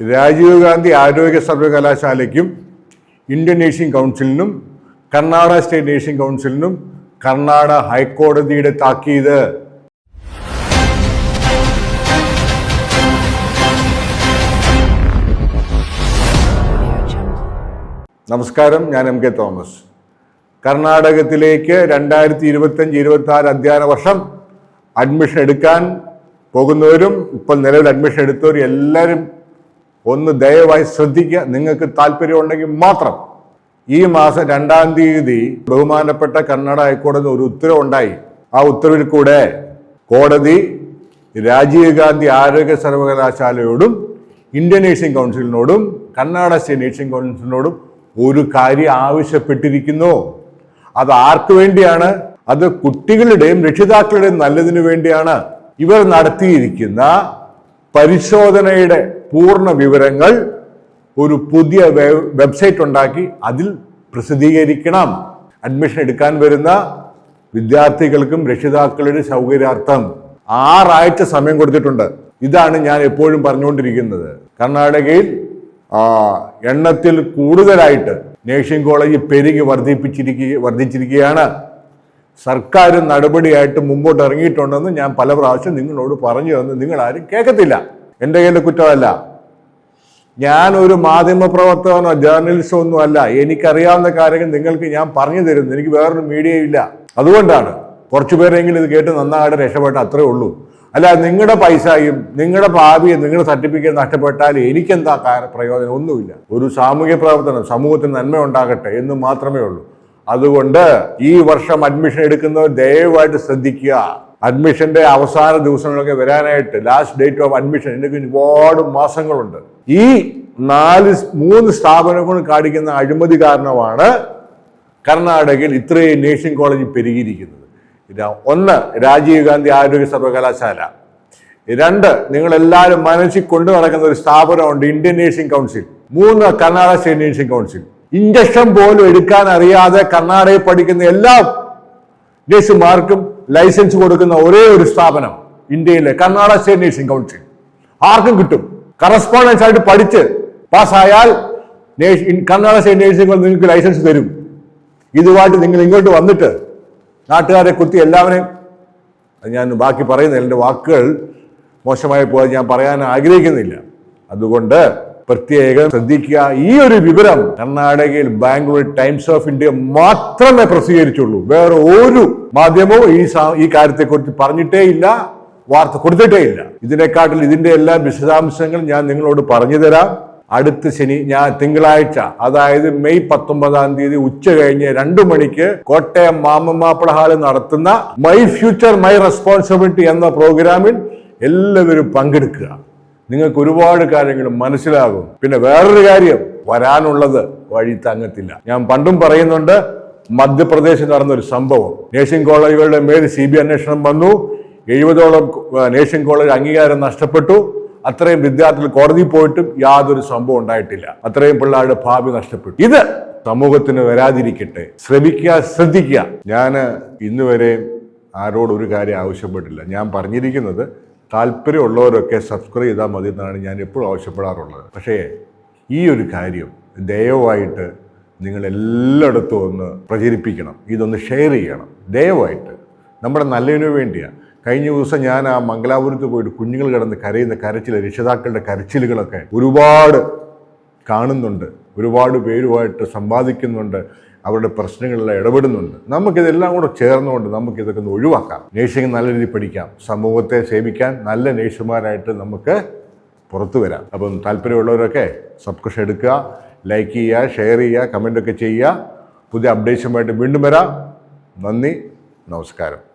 രാജീവ് ഗാന്ധി ആരോഗ്യ സർവകലാശാലയ്ക്കും Indian nursing കൗൺസിലിനും കർണാടക സ്റ്റേറ്റ് നേഴ്സിംഗ് കൗൺസിലിനും കർണാടക ഹൈക്കോടതിയുടെ താക്കീത്. നമസ്കാരം. ഞാൻ എം കെ തോമസ്. കർണാടകത്തിലേക്ക് രണ്ടായിരത്തി ഇരുപത്തഞ്ച് ഇരുപത്തി ആറ് അധ്യയന വർഷം അഡ്മിഷൻ എടുക്കാൻ പോകുന്നവരും ഇപ്പോൾ നിലവിൽ അഡ്മിഷൻ എടുത്തവരും എല്ലാവരും ഒന്ന് ദയവായി ശ്രദ്ധിക്കുക. നിങ്ങൾക്ക് താല്പര്യമുണ്ടെങ്കിൽ മാത്രം ഈ മാസം രണ്ടാം തീയതി ബഹുമാനപ്പെട്ട കർണാടക ഹൈക്കോടതി ഒരു ഉത്തരവുണ്ടായി. ആ ഉത്തരവിൽ കൂടെ കോടതി രാജീവ് ഗാന്ധി ആരോഗ്യ സർവകലാശാലയോടും ഇന്ത്യൻ നേഴ്സിംഗ് കൗൺസിലിനോടും കർണാടക സ്റ്റേറ്റ് നേഴ്സിംഗ് കൗൺസിലിനോടും ഒരു കാര്യം ആവശ്യപ്പെട്ടിരിക്കുന്നു. അത് ആർക്കു വേണ്ടിയാണ്? അത് കുട്ടികളുടെയും രക്ഷിതാക്കളുടെയും നല്ലതിനു വേണ്ടിയാണ്. ഇവർ നടത്തിയിരിക്കുന്ന പരിശോധനയുടെ പൂർണ വിവരങ്ങൾ ഒരു പുതിയ വെബ്സൈറ്റ് ഉണ്ടാക്കി അതിൽ പ്രസിദ്ധീകരിക്കണം. അഡ്മിഷൻ എടുക്കാൻ വരുന്ന വിദ്യാർത്ഥികൾക്കും രക്ഷിതാക്കളുടെ സൗകര്യാർത്ഥം ആറാഴ്ച സമയം കൊടുത്തിട്ടുണ്ട്. ഇതാണ് ഞാൻ എപ്പോഴും പറഞ്ഞുകൊണ്ടിരിക്കുന്നത്. കർണാടകയിൽ എണ്ണത്തിൽ കൂടുതലായിട്ട് നേഴ്സിംഗ് കോളേജ് പെരുകി വർദ്ധിപ്പിച്ചിരിക്കുക വർദ്ധിച്ചിരിക്കുകയാണ്. സർക്കാർ നടപടിയായിട്ട് മുമ്പോട്ട് ഇറങ്ങിയിട്ടുണ്ടെന്ന് ഞാൻ പല പ്രാവശ്യം നിങ്ങളോട് പറഞ്ഞു തന്നു. നിങ്ങൾ ആരും കേൾക്കത്തില്ല. എന്റെ കയ്യിലെ കുറ്റമല്ല. ഞാൻ ഒരു മാധ്യമ പ്രവർത്തകനോ ജേർണലിസ്റ്റോ ഒന്നും അല്ല. എനിക്കറിയാവുന്ന കാര്യങ്ങൾ നിങ്ങൾക്ക് ഞാൻ പറഞ്ഞു തരുന്നു. എനിക്ക് വേറൊരു മീഡിയ ഇല്ല. അതുകൊണ്ടാണ് കുറച്ചു പേരെങ്കിലും ഇത് കേട്ട് നന്നായിട്ട് രക്ഷപ്പെട്ട അത്രേ ഉള്ളൂ. അല്ല നിങ്ങളുടെ പൈസയും നിങ്ങളുടെ ഭാവിയും നിങ്ങളുടെ സർട്ടിഫിക്കറ്റ് നഷ്ടപ്പെട്ടാൽ എനിക്കെന്താ പ്രയോജനം? ഒന്നുമില്ല. ഒരു സാമൂഹ്യ പ്രവർത്തനം സമൂഹത്തിന് നന്മ ഉണ്ടാകട്ടെ എന്ന് മാത്രമേ ഉള്ളൂ. അതുകൊണ്ട് ഈ വർഷം അഡ്മിഷൻ എടുക്കുന്നവർ ദയവായിട്ട് ശ്രദ്ധിക്കുക. അഡ്മിഷന്റെ അവസാന ദിവസങ്ങളൊക്കെ വരാനായിട്ട് ലാസ്റ്റ് ഡേറ്റ് ഓഫ് അഡ്മിഷൻ എനിക്ക് ഒരുപാട് മാസങ്ങളുണ്ട്. ഈ നാല് മൂന്ന് സ്ഥാപനങ്ങൾ കാണിക്കുന്ന അഴിമതി കാരണമാണ് കർണാടകയിൽ ഇത്രയും നേഴ്സിംഗ് കോളേജ് പെരുകിയിരിക്കുന്നത്. ഒന്ന് രാജീവ് ഗാന്ധി ആരോഗ്യ സർവകലാശാല രണ്ട് നിങ്ങളെല്ലാവരും മനസ്സിൽ കൊണ്ടു നടക്കുന്ന ഒരു സ്ഥാപനമുണ്ട് ഇന്ത്യൻ നേഴ്സിംഗ് കൗൺസിൽ മൂന്ന് Karnataka state nursing council injection പോലും എടുക്കാൻ അറിയാതെ കർണാടകയിൽ പഠിക്കുന്ന എല്ലാ നഴ്സുമാർക്കും ലൈസൻസ് കൊടുക്കുന്ന ഒരേ ഒരു സ്ഥാപനം ഇന്ത്യയിലെ കർണാടക സ്റ്റേറ്റ് നേഴ്സിംഗ് കൗൺസിൽ ആർക്കും കിട്ടും. കറസ്പോണ്ടൻസ് ആയിട്ട് പഠിച്ച് പാസ്സായാൽ കർണാടക സ്റ്റേറ്റ് നേഴ്സിംഗ് കൗൺസിൽ നിങ്ങൾക്ക് ലൈസൻസ് തരും. ഇതുമായിട്ട് നിങ്ങൾ ഇങ്ങോട്ട് വന്നിട്ട് നാട്ടുകാരെ കുത്തി എല്ലാവരെയും ഞാൻ ബാക്കി പറയുന്നില്ല എന്റെ വാക്കുകൾ മോശമായി പോയത് ഞാൻ പറയാൻ ആഗ്രഹിക്കുന്നില്ല. അതുകൊണ്ട് പ്രത്യേകം ശ്രദ്ധിക്കുക. ഈ ഒരു വിവരം കർണാടകയിൽ ബാംഗ്ലൂർ ടൈംസ് ഓഫ് ഇന്ത്യ മാത്രമേ പ്രസിദ്ധീകരിച്ചുള്ളൂ. വേറെ ഒരു മാധ്യമവും ഈ ഈ കാര്യത്തെക്കുറിച്ച് പറഞ്ഞിട്ടേ ഇല്ല വാർത്ത കൊടുത്തിട്ടേ ഇല്ല ഇതിനെക്കാട്ടിൽ ഇതിന്റെ എല്ലാ വിശദാംശങ്ങൾ ഞാൻ നിങ്ങളോട് പറഞ്ഞു തരാം അടുത്ത ശനി ഞാൻ തിങ്കളാഴ്ച അതായത് മെയ് പത്തൊമ്പതാം തീയതി ഉച്ച കഴിഞ്ഞ് രണ്ടു മണിക്ക് കോട്ടയം മാമമാപ്പിള ഹാളിൽ നടത്തുന്ന മൈ ഫ്യൂച്ചർ മൈ റെസ്പോൺസിബിലിറ്റി എന്ന പ്രോഗ്രാമിൽ എല്ലാവരും പങ്കെടുക്കുക. നിങ്ങൾക്ക് ഒരുപാട് കാര്യങ്ങൾ മനസ്സിലാകും. പിന്നെ വേറൊരു കാര്യം വരാനുള്ളത് വഴി തങ്ങത്തില്ല. ഞാൻ പണ്ടും പറയുന്നുണ്ട് മധ്യപ്രദേശിൽ നടന്നൊരു സംഭവം. നേഴ്സിംഗ് കോളേജുകളുടെ മേൽ സി ബി അന്വേഷണം വന്നു. എഴുപതോളം നേഴ്സിംഗ് കോളേജ് അംഗീകാരം നഷ്ടപ്പെട്ടു. അത്രയും വിദ്യാർത്ഥികൾ കോടതി പോയിട്ടും യാതൊരു സംഭവം ഉണ്ടായിട്ടില്ല. അത്രയും പിള്ളേരുടെ ഭാവി നഷ്ടപ്പെട്ടു. ഇത് സമൂഹത്തിന് വരാതിരിക്കട്ടെ. ശ്രമിക്കുക ശ്രദ്ധിക്കുക. ഞാൻ ഇന്നുവരെയും ആരോടൊരു കാര്യം ആവശ്യപ്പെട്ടില്ല. ഞാൻ പറഞ്ഞിരിക്കുന്നത് താല്പര്യമുള്ളവരൊക്കെ സബ്സ്ക്രൈബ് ചെയ്താൽ മതി എന്നാണ് ഞാൻ എപ്പോഴും ആവശ്യപ്പെടാറുള്ളത്. പക്ഷേ ഈ ഒരു കാര്യം ദയവായിട്ട് നിങ്ങൾ എല്ലായിടത്തും ഒന്ന് പ്രചരിപ്പിക്കണം. ഇതൊന്ന് ഷെയർ ചെയ്യണം. ദയവായിട്ട്. നമ്മുടെ നല്ലതിനു വേണ്ടിയാണ് കഴിഞ്ഞ ദിവസം ഞാൻ ആ മംഗലാപുരത്ത് പോയിട്ട് കുഞ്ഞുങ്ങൾ കിടന്ന് കരയുന്ന കരച്ചിൽ രക്ഷിതാക്കളുടെ കരച്ചിലുകളൊക്കെ ഒരുപാട് കാണുന്നുണ്ട്. ഒരുപാട് പേരുമായിട്ട് സമ്പാദിക്കുന്നുണ്ട് അവരുടെ പ്രശ്നങ്ങളിൽ ഇടപെടുന്നുണ്ട്. നമുക്കിതെല്ലാം കൂടെ ചേർന്നുകൊണ്ട് നമുക്കിതൊക്കെ ഒന്ന് ഒഴിവാക്കാം. നേഴ്സിംഗ് നല്ല രീതിയിൽ പഠിക്കാം. സമൂഹത്തെ സേവിക്കാൻ നല്ല നേഴ്സുമാരായിട്ട് നമുക്ക് പുറത്തു വരാം. അപ്പം താല്പര്യമുള്ളവരൊക്കെ സബ്സ്ക്രിപ്ഷൻ എടുക്കുക ലൈക്ക് ചെയ്യുക ഷെയർ ചെയ്യുക കമന്റൊക്കെ ചെയ്യുക. പുതിയ അപ്ഡേഷനുമായിട്ട് വീണ്ടും വരാം. നന്ദി നമസ്കാരം.